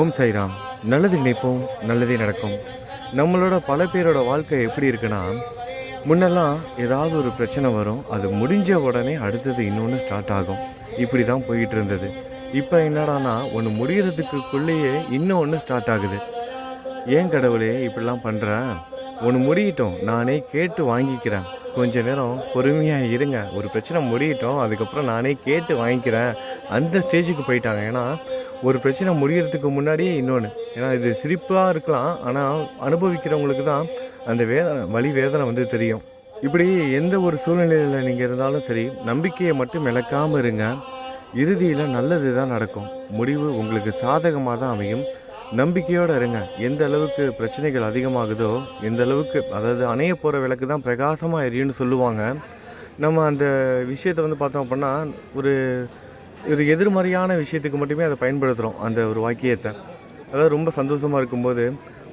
ஓம் சைராம் நல்லது நினைப்போம் நல்லதே நடக்கும். நம்மளோட பல பேரோட வாழ்க்கை எப்படி இருக்குன்னா முன்னெல்லாம் ஏதாவது ஒரு பிரச்சனை வரும் அது முடிஞ்ச உடனே அடுத்தது இன்னொன்று ஸ்டார்ட் ஆகும். இப்படி தான் போயிட்டு இருந்தது. இப்போ என்னடானா ஒன்று முடிகிறதுக்குள்ளேயே இன்னொன்று ஸ்டார்ட் ஆகுது. ஏன் கடவுளே இப்படிலாம் பண்ணுறேன் ஒன்று முடியட்டும் நானே கேட்டு வாங்கிக்கிறேன். கொஞ்ச நேரம் பொறுமையாக இருங்க. ஒரு பிரச்சனை முடியட்டும். அதுக்கப்புறம் நானே கேட்டு வாங்கிக்கிறேன். அந்த ஸ்டேஜுக்கு போயிட்டாங்க. ஏன்னா ஒரு பிரச்சனை முடிகிறதுக்கு முன்னாடியே இன்னொன்று ஏன்னா இது சிரிப்பாக இருக்கலாம். ஆனால் அனுபவிக்கிறவங்களுக்கு தான் அந்த வேதனை வலி வேதனை வந்து தெரியும். இப்படி எந்த ஒரு சூழ்நிலையில் நீங்கள் இருந்தாலும் சரி நம்பிக்கையை மட்டும் இழக்காமல் இருங்க. இறுதியில் நல்லது தான் நடக்கும். முடிவு உங்களுக்கு சாதகமாக தான் அமையும். நம்பிக்கையோடு இருங்க. எந்த அளவுக்கு பிரச்சனைகள் அதிகமாகுதோ எந்த அளவுக்கு அதாவது அணைய போகிற விளக்கு தான் பிரகாசமாக எரியும்னு சொல்லுவாங்க. நம்ம அந்த விஷயத்தை வந்து பார்த்தோம் அப்படின்னா ஒரு ஒரு எதிர்மறையான விஷயத்துக்கு மட்டுமே அதை பயன்படுத்துகிறோம் அந்த ஒரு வாக்கியத்தை. அதாவது ரொம்ப சந்தோஷமாக இருக்கும்போது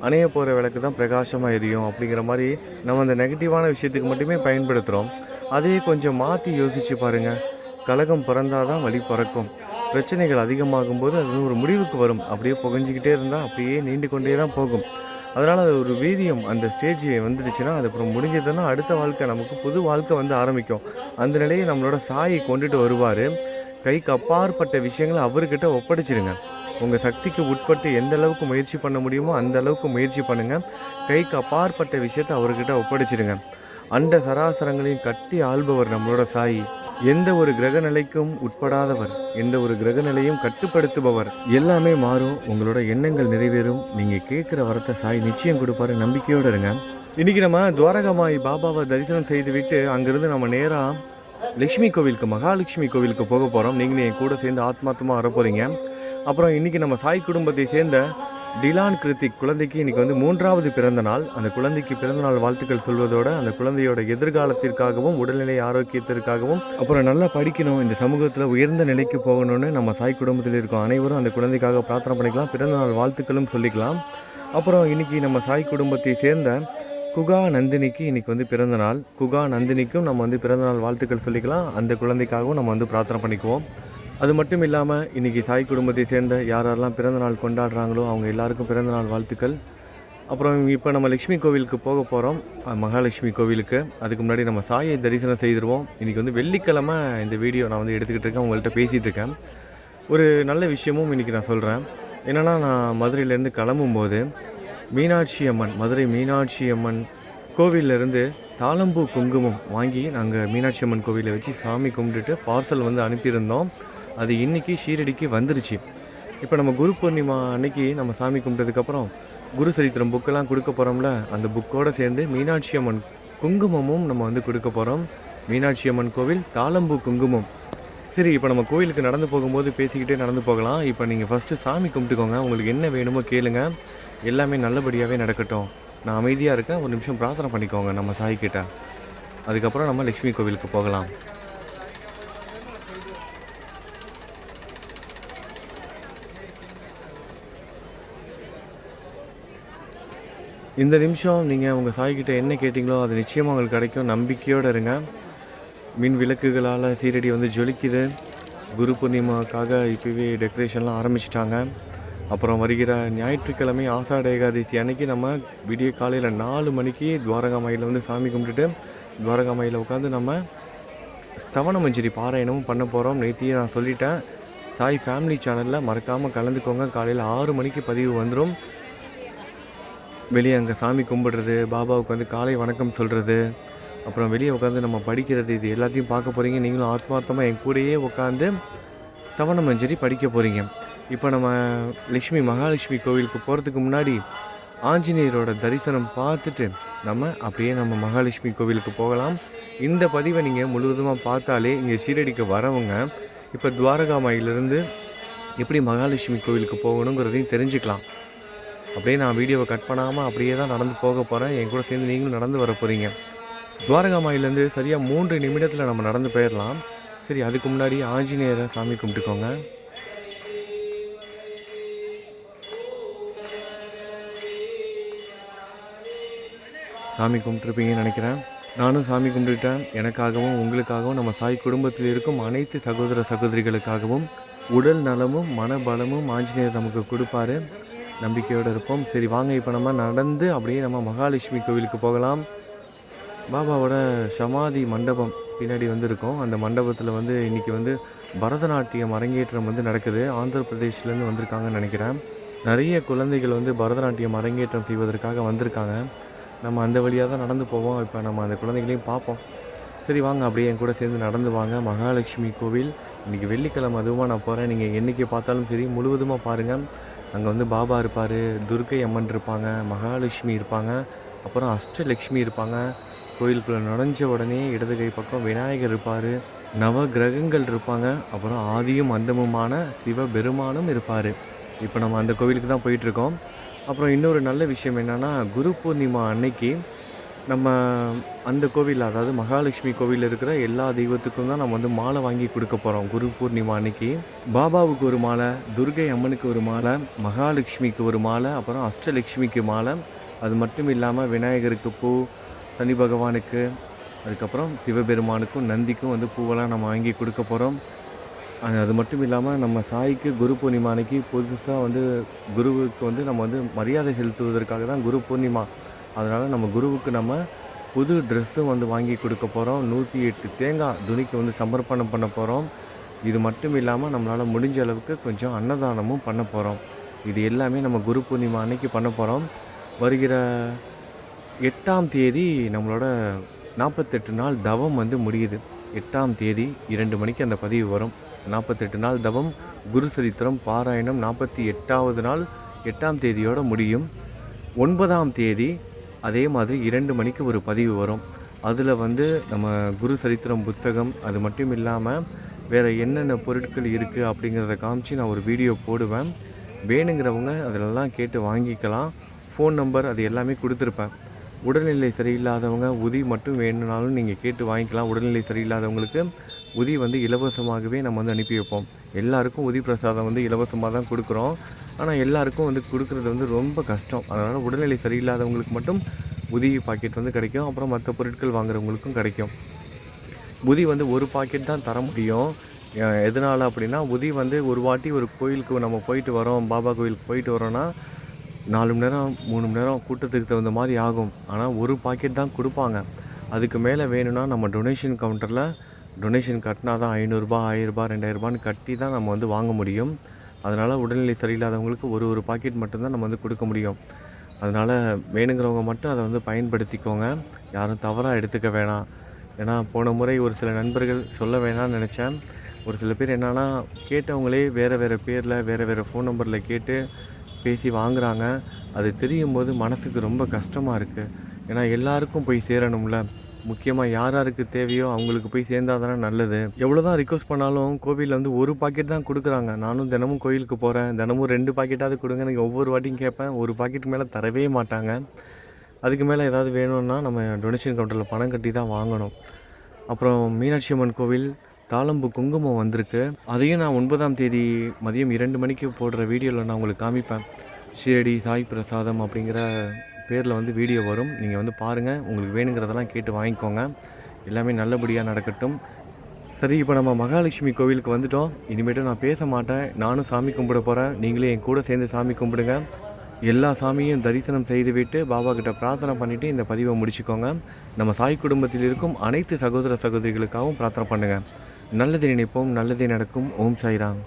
அணைய போகிற விளக்கு தான் பிரகாசமாக எரியும் அப்படிங்கிற மாதிரி நம்ம அந்த நெகட்டிவான விஷயத்துக்கு மட்டுமே பயன்படுத்துகிறோம் அதையே கொஞ்சம் மாற்றி யோசித்து பாருங்கள் கலகம் பிறந்தால் தான் வழி பிறக்கும். பிரச்சனைகள் அதிகமாகும் போது அது ஒரு முடிவுக்கு வரும். அப்படியே புகஞ்சிக்கிட்டே இருந்தால் அப்படியே நீண்டு கொண்டே தான் போகும். அதனால் அது ஒரு வீரியம். அந்த ஸ்டேஜ் வந்துடுச்சுன்னா அது அப்புறம் முடிஞ்சதுன்னா அடுத்த வாழ்க்கை நமக்கு புது வாழ்க்கை வந்து ஆரம்பிக்கும். அந்த நிலையை நம்மளோட சாயை கொண்டுட்டு வருவார். கைக்கு அப்பாற்பட்ட விஷயங்களை அவர்கிட்ட ஒப்படைச்சிருங்க. உங்கள் சக்திக்கு உட்பட்டு எந்த அளவுக்கு முயற்சி பண்ண முடியுமோ அந்த அளவுக்கு முயற்சி பண்ணுங்கள் கைக்கு அப்பாற்பட்ட விஷயத்தை அவர்கிட்ட ஒப்படைச்சிருங்க. அண்ட சராசரங்களையும் கட்டி ஆள்பவர் நம்மளோட சாயி. எந்த ஒரு கிரக நிலைக்கும் உட்படாதவர் எந்த ஒரு கிரக நிலையும் கட்டுப்படுத்துபவர். எல்லாமே மாறும் உங்களோட எண்ணங்கள் நிறைவேறும். நீங்கள் கேட்குற வரத்தை சாய் நிச்சயம் கொடுப்பாரு நம்பிக்கையோடு இருங்க. இன்றைக்கி நம்ம துவாரகமாய் பாபாவை தரிசனம் செய்துவிட்டு அங்கேருந்து நம்ம நேராக லக்ஷ்மி கோவிலுக்கு மகாலட்சுமி கோவிலுக்கு போக போகிறோம் நீங்களும் என் கூட சேர்ந்து ஆத்மாத்தமாக வர போகிறீங்க அப்புறம் இன்றைக்கி நம்ம சாய் குடும்பத்தை சேர்ந்த டிலான் கிருத்திக் குழந்தைக்கு இன்றைக்கி வந்து மூன்றாவது பிறந்த நாள். அந்த குழந்தைக்கு பிறந்த நாள் வாழ்த்துக்கள் சொல்வதோட அந்த குழந்தையோட எதிர்காலத்திற்காகவும் உடல்நிலை ஆரோக்கியத்திற்காகவும் அப்புறம் நல்லா படிக்கணும் இந்த சமூகத்தில் உயர்ந்த நிலைக்கு போகணும்னு நம்ம சாய் குடும்பத்தில் இருக்கோம். அனைவரும் அந்த குழந்தைக்காக பிரார்த்தனை பண்ணிக்கலாம் பிறந்த நாள் வாழ்த்துக்களும் சொல்லிக்கலாம். அப்புறம் இன்றைக்கி நம்ம சாய் குடும்பத்தை சேர்ந்த குகா நந்தினிக்கு இன்றைக்கி வந்து பிறந்த நாள். குகா நந்தினிக்கும் நம்ம வந்து பிறந்தநாள் வாழ்த்துக்கள் சொல்லிக்கலாம். அந்த குழந்தைக்காகவும் நம்ம வந்து பிரார்த்தனை பண்ணிக்குவோம். அது மட்டும் இல்லாமல் இன்றைக்கி சாய் குடும்பத்தை சேர்ந்த யார் யாரெல்லாம் பிறந்தநாள் கொண்டாடுறாங்களோ அவங்க எல்லாருக்கும் பிறந்தநாள் வாழ்த்துக்கள். அப்புறம் இப்போ நம்ம லக்ஷ்மி கோவிலுக்கு போக போகிறோம் மகாலட்சுமி கோவிலுக்கு. அதுக்கு முன்னாடி நம்ம சாயை தரிசனம் செய்திருவோம். இன்றைக்கி வந்து வெள்ளிக்கிழமை இந்த வீடியோ நான் வந்து எடுத்துக்கிட்டு இருக்கேன். உங்கள்கிட்ட பேசிகிட்டு இருக்கேன். ஒரு நல்ல விஷயமும் இன்றைக்கி நான் சொல்கிறேன் என்னென்னா நான் மதுரையிலேருந்து கிளம்பும்போது மீனாட்சி அம்மன் மதுரை மீனாட்சி அம்மன் கோவிலிருந்து தாளம்பூ குங்குமம் வாங்கி நாங்கள் மீனாட்சி அம்மன் கோவிலை வச்சு சாமி கும்பிட்டுட்டு பார்சல் வந்து அனுப்பியிருந்தோம். அது இன்றைக்கி ஷீரடிக்கு வந்துருச்சு. இப்போ நம்ம குரு பூர்ணிமா அன்னைக்கு நம்ம சாமி கும்பிட்டதுக்கப்புறம் குரு சரித்திரம் புக்கெல்லாம் கொடுக்க போகிறோம்ல அந்த புக்கோடு சேர்ந்து மீனாட்சி அம்மன் குங்குமமும் நம்ம வந்து கொடுக்க போகிறோம் மீனாட்சி அம்மன் கோவில் தாளம்பூ குங்குமம். சரி இப்போ நம்ம கோவிலுக்கு நடந்து போகும்போது பேசிக்கிட்டே நடந்து போகலாம். இப்போ நீங்கள் ஃபஸ்ட்டு சாமி கும்பிட்டுக்கோங்க. உங்களுக்கு என்ன வேணுமோ கேளுங்க. எல்லாமே நல்லபடியாகவே நடக்கட்டும். நான் அமைதியாக இருக்கேன். ஒரு நிமிஷம் பிரார்த்தனை பண்ணிக்கோங்க நம்ம சாய்கிட்ட அதுக்கப்புறம் நம்ம லக்ஷ்மி கோவிலுக்கு போகலாம். இந்த நிமிஷம் நீங்கள் உங்கள் சாய்கிட்ட என்ன கேட்டிங்களோ அது நிச்சயமாக உங்களுக்கு கிடைக்கும். நம்பிக்கையோடு இருங்க. மின் விளக்குகளால் சீரடி வந்து ஜொலிக்குது. குரு பூர்ணிமாவுக்காக இப்போவே டெக்கரேஷன்லாம் ஆரம்பிச்சிட்டாங்க. அப்புறம் வருகிற ஞாயிற்றுக்கிழமை ஆசாட ஏகாதசி அன்னைக்கு நம்ம விடிய காலையில் நாலு மணிக்கு துவாரகா துவாரகாமாயில் வந்து சாமி கும்பிட்டுட்டு துவாரகா மயிலில் உட்காந்து நம்ம ஸ்தவன மஞ்சரி பாராயணமும் பண்ண போகிறோம் நேத்தியே நான் சொல்லிட்டேன். சாய் ஃபேமிலி சேனலில் மறக்காமல் கலந்துக்கோங்க. காலையில் ஆறு மணிக்கு பதிவு வந்துடும் வெளியே அங்கே சாமி கும்பிடுறது பாபாவுக்கு வந்து காலை வணக்கம் சொல்கிறது அப்புறம் வெளியே உட்காந்து நம்ம படிக்கிறது இது எல்லாத்தையும் பார்க்க போகிறீங்க நீங்களும் ஆத்மார்த்தமாக என் கூடயே உட்காந்து தவண மஞ்சரி படிக்க போகிறீங்க இப்போ நம்ம லக்ஷ்மி மகாலட்சுமி கோவிலுக்கு போகிறதுக்கு முன்னாடி ஆஞ்சநேயரோட தரிசனம் பார்த்துட்டு நம்ம அப்படியே நம்ம மகாலட்சுமி கோவிலுக்கு போகலாம். இந்த பதிவை நீங்கள் முழுவதுமாக பார்த்தாலே இங்கே ஷீரடிக்கு வரவங்க இப்போ துவாரகாமாயிலிருந்து எப்படி மகாலட்சுமி கோவிலுக்கு போகணுங்கிறதையும் தெரிஞ்சுக்கலாம். அப்படியே நான் வீடியோவை கட் பண்ணாமல் அப்படியே தான் நடந்து போக போகிறேன் என் கூட சேர்ந்து நீங்களும் நடந்து வர போகிறீங்க துவாரகாமாயிலேருந்து சரியாக மூன்று நிமிடத்தில் நம்ம நடந்து போயிடலாம். சரி அதுக்கு முன்னாடி ஆஞ்சநேயரை சாமி கும்பிட்டுக்கோங்க. சாமி கும்பிட்டுருப்பீங்கன்னு நினைக்கிறேன். நானும் சாமி கும்பிட்டுட்டேன். எனக்காகவும் உங்களுக்காகவும் நம்ம சாய் குடும்பத்தில் இருக்கும் அனைத்து சகோதர சகோதரிகளுக்காகவும் உடல் நலமும் மனபலமும் ஆஞ்சநேயர் நமக்கு கொடுப்பாரு. நம்பிக்கையோடு இருப்போம். சரி வாங்க இப்போ நம்ம நடந்து அப்படியே நம்ம மகாலட்சுமி கோவிலுக்கு போகலாம். பாபாவோட சமாதி மண்டபம் பின்னாடி வந்து அந்த மண்டபத்தில் வந்து இன்றைக்கி வந்து பரதநாட்டியம் அரங்கேற்றம் வந்து நடக்குது. ஆந்திர பிரதேஷ்லேருந்து வந்திருக்காங்கன்னு நினைக்கிறேன். நிறைய குழந்தைகள் வந்து பரதநாட்டியம் அரங்கேற்றம் செய்வதற்காக வந்திருக்காங்க. நம்ம அந்த வழியாக தான் நடந்து போவோம். இப்போ நம்ம அந்த குழந்தைகளையும் பார்ப்போம். சரி வாங்க அப்படியே என் கூட சேர்ந்து நடந்து வாங்க. மகாலட்சுமி கோவில். இன்றைக்கி வெள்ளிக்கிழமை அதுவுமா நான் போகிறேன் நீங்கள் என்றைக்கு பார்த்தாலும் சரி முழுவதுமாக பாருங்கள் அங்கே வந்து பாபா இருப்பார் துர்க்கை அம்மன் இருப்பாங்க மகாலட்சுமி இருப்பாங்க அப்புறம் அஷ்டலக்ஷ்மி இருப்பாங்க. கோயிலுக்குள்ளே நுழைஞ்ச உடனே இடது கை பக்கம் விநாயகர் இருப்பார் நவ கிரகங்கள் இருப்பாங்க அப்புறம் ஆதியும் அந்தமுமான சிவபெருமானும் இருப்பார். இப்போ நம்ம அந்த கோவிலுக்கு தான் போயிட்டுருக்கோம் அப்புறம் இன்னொரு நல்ல விஷயம் என்னென்னா குரு பூர்ணிமா அன்னைக்கு நம்ம அந்த கோவில் அதாவது மகாலட்சுமி கோவிலில் இருக்கிற எல்லா தெய்வத்துக்கும் தான் நம்ம வந்து மாலை வாங்கி கொடுக்க போகிறோம் குரு பூர்ணிமா அன்னைக்கு. பாபாவுக்கு ஒரு மாலை துர்கை அம்மனுக்கு ஒரு மாலை மகாலட்சுமிக்கு ஒரு மாலை அப்புறம் அஷ்டலக்ஷ்மிக்கு மாலை. அது மட்டும் இல்லாமல் விநாயகருக்கு பூ சனி பகவானுக்கு அதுக்கப்புறம் சிவபெருமானுக்கும் நந்திக்கும் வந்து பூவெல்லாம் நம்ம வாங்கி கொடுக்க போகிறோம் அது மட்டும் இல்லாமல் நம்ம சாய்க்கு குரு பூர்ணிமா அன்னைக்கு புதுசாக வந்து குருவுக்கு வந்து நம்ம வந்து மரியாதை செலுத்துவதற்காக தான் குரு பூர்ணிமா அதனால் நம்ம குருவுக்கு நம்ம புது ட்ரெஸ்ஸும் வந்து வாங்கி கொடுக்க போகிறோம் நூற்றி எட்டு தேங்காய் துணிக்கு வந்து சமர்ப்பணம் பண்ண போகிறோம் இது மட்டும் இல்லாமல் நம்மளால் முடிஞ்ச அளவுக்கு கொஞ்சம் அன்னதானமும் பண்ண போகிறோம் இது எல்லாமே நம்ம குரு பூர்ணிமா அன்னைக்கு பண்ண போகிறோம் வருகிற எட்டாம் தேதி நம்மளோட நாற்பத்தெட்டு நாள் தவம் வந்து முடியுது. எட்டாம் தேதி இரண்டு மணிக்கு அந்த பதிவு வரும். நாற்பத்தெட்டு நாள் தவம் குரு சரித்திரம் பாராயணம் நாற்பத்தி எட்டாவது நாள் எட்டாம் தேதியோடு முடியும். ஒன்பதாம் தேதி அதே மாதிரி இரண்டு மணிக்கு ஒரு பதிவு வரும். அதில் வந்து நம்ம குரு சரித்திரம் புத்தகம் அது மட்டும் இல்லாமல் வேறு என்னென்ன பொருட்கள் இருக்குது அப்படிங்கிறத காமிச்சு நான் ஒரு வீடியோ போடுவேன். வேணுங்கிறவங்க அதிலெல்லாம் கேட்டு வாங்கிக்கலாம். ஃபோன் நம்பர் அது எல்லாமே கொடுத்துருப்பேன். உடல்நிலை சரியில்லாதவங்க உதி மட்டும் வேணும்னாலும் நீங்கள் கேட்டு வாங்கிக்கலாம். உடல்நிலை சரியில்லாதவங்களுக்கு உதி வந்து இலவசமாகவே நம்ம வந்து அனுப்பி வைப்போம். எல்லாருக்கும் உதி பிரசாதம் வந்து இலவசமாக தான் கொடுக்குறோம். ஆனால் எல்லாருக்கும் வந்து கொடுக்குறது வந்து ரொம்ப கஷ்டம். அதனால் உடல்நிலை சரியில்லாதவங்களுக்கு மட்டும் உதவி பாக்கெட் வந்து கிடைக்கும். அப்புறம் மற்ற பொருட்கள் வாங்குறவங்களுக்கும் கிடைக்கும். உதி வந்து ஒரு பாக்கெட் தான் தர முடியும். எதனால் அப்படின்னா உதி வந்து ஒரு வாட்டி ஒரு கோயிலுக்கு நம்ம போயிட்டு வரோம் பாபா கோயிலுக்கு போயிட்டு வரோன்னா நாலு மணி நேரம் மூணு மணி நேரம் கூட்டத்துக்கு தகுந்த மாதிரி ஆகும். ஆனால் ஒரு பாக்கெட் தான் கொடுப்பாங்க. அதுக்கு மேலே வேணும்னா நம்ம டொனேஷன் கவுண்டரில் டொனேஷன் கட்டினா தான் ஐநூறுரூபா ஆயிரரூபா ரெண்டாயிரரூபான்னு கட்டி தான் நம்ம வந்து வாங்க முடியும். அதனால் உடல்நிலை சரியில்லாதவங்களுக்கு ஒரு ஒரு பாக்கெட் மட்டும்தான் நம்ம வந்து கொடுக்க முடியும். அதனால் வேணுங்கிறவங்க மட்டும் அதை வந்து பயன்படுத்திக்கோங்க. யாரும் தவறாக எடுத்துக்க வேணாம். ஏன்னா போன முறை ஒரு சில நண்பர்கள் சொல்ல வேணாம்னு நினச்சேன். ஒரு சில பேர் என்னன்னா கேட்டவங்களே வேறு வேறு பேரில் வேறு வேறு ஃபோன் நம்பரில் கேட்டு பேசி வாங்குகிறாங்க அது தெரியும் போது மனசுக்கு ரொம்ப கஷ்டமாக இருக்குது ஏன்னா எல்லாருக்கும் போய் சேரணும்ல. முக்கியமாக யார் யாருக்கு தேவையோ அவங்களுக்கு போய் சேர்ந்தா தானே நல்லது. எவ்வளோ தான் ரிக்வஸ்ட் பண்ணாலும் கோவிலில் வந்து ஒரு பாக்கெட் தான் கொடுக்குறாங்க. நானும் தினமும் கோயிலுக்கு போகிறேன் தினமும் ரெண்டு பாக்கெட்டாவது கொடுங்க. எனக்கு ஒவ்வொரு வாட்டியும் கேட்பேன். ஒரு பாக்கெட் மேலே தரவே மாட்டாங்க. அதுக்கு மேலே ஏதாவது வேணும்னா நம்ம டொனேஷன் கவுண்டரில் பணம் கட்டி தான் வாங்கணும். அப்புறம் மீனாட்சி அம்மன் கோவில் தாளம்பு குங்குமம் வந்திருக்கு. அதையும் நான் ஒன்பதாம் தேதி மதியம் இரண்டு மணிக்கு போடுற வீடியோவில் நான் உங்களுக்கு காமிப்பேன். ஷீரடி சாய் பிரசாதம் அப்படிங்கிற பேரில் வந்து வீடியோ வரும். நீங்கள் வந்து பாருங்கள் உங்களுக்கு வேணுங்கிறதெல்லாம் கேட்டு வாங்கிக்கோங்க. எல்லாமே நல்லபடியாக நடக்கட்டும். சரி இப்போ நம்ம மகாலட்சுமி கோவிலுக்கு வந்துட்டோம். இனிமேட்டு நான் பேச மாட்டேன். நானும் சாமி கும்பிட போகிறேன் நீங்களே என் கூட சேர்ந்து சாமி கும்பிடுங்க. எல்லா சாமியும் தரிசனம் செய்துவிட்டு பாபா கிட்ட பிரார்த்தனை பண்ணிவிட்டு இந்த பதிவை முடிச்சுக்கோங்க. நம்ம சாய் குடும்பத்தில் இருக்கும் அனைத்து சகோதர சகோதரிகளுக்காகவும் பிரார்த்தனை பண்ணுங்கள் நல்லது நினைப்போம். நல்லதே நடக்கும். ஓம் சாய்ராம்.